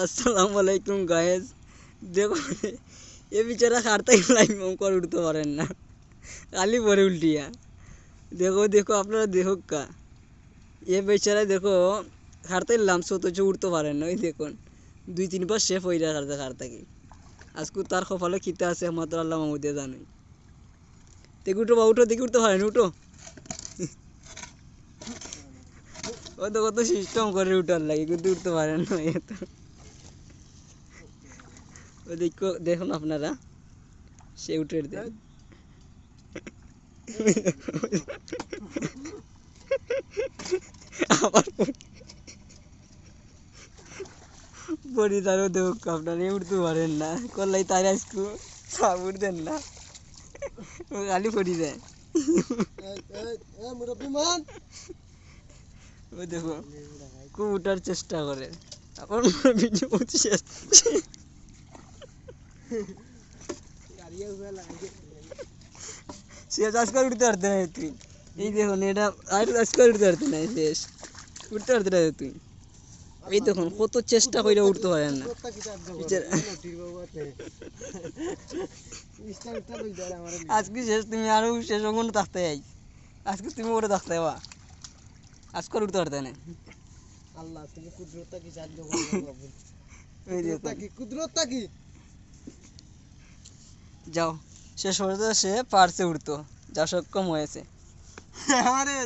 আসসালামু আলাইকুম গায়েস দেখো, এ বেচারা খাড়তে গেলাই করে উঠতে পারেন না। খালি পরে উল্টিয়া। দেখো দেখো, আপনারা দেখো কা। এ বেচারা দেখো খাড়তে এলাম অথচ উঠতে পারেন না। ওই দেখুন, দুই তিনবার শেফ হয়ে যায় খাড়তে খাড়তে কি আজকে তার কপালে খিতে আছে মাত্র আল্লাহ মাহমুদে জানোই দেখি উঠো বা উঠো, দেখি উঠতে পারেন, উঠো। ও তো কত সিস্টেম করে উঠার লাগে, কিন্তু উঠতে পারেন না, এ তো ও দেখো দেখুন আপনারা সে উঠে দেন আবার বড়ি তারও দেখ আপনারা উঠতে পারেন না। করলাই তার আজকে সব উঠতেন না। ও খালি পড়ি দেয়। ও দেখো, খুব উঠার চেষ্টা করে। এখন ভিডিও শেষ শেষ আজকাল উঠতে পারতে না তুই। এই দেখুন এটা আর আজকাল উঠতে পারতে না শেষ উঠতে পারতে না তুই। এই দেখুন কত চেষ্টা করে উঠতে পারেন না। আজকে শেষ তুমি আরও শেষ ওখানে থাকতে যাই আজকে তুমি ওরে থাকতে যাবা আজকাল উঠতে পারতে না। আল্লাহ তুমি কুদরতটা কি জানতে কুদরতটা কি কুদরতটা কি যাও। সে সোজা সে পারছে উঠতো যা সক্ষম হয়েছে। আরে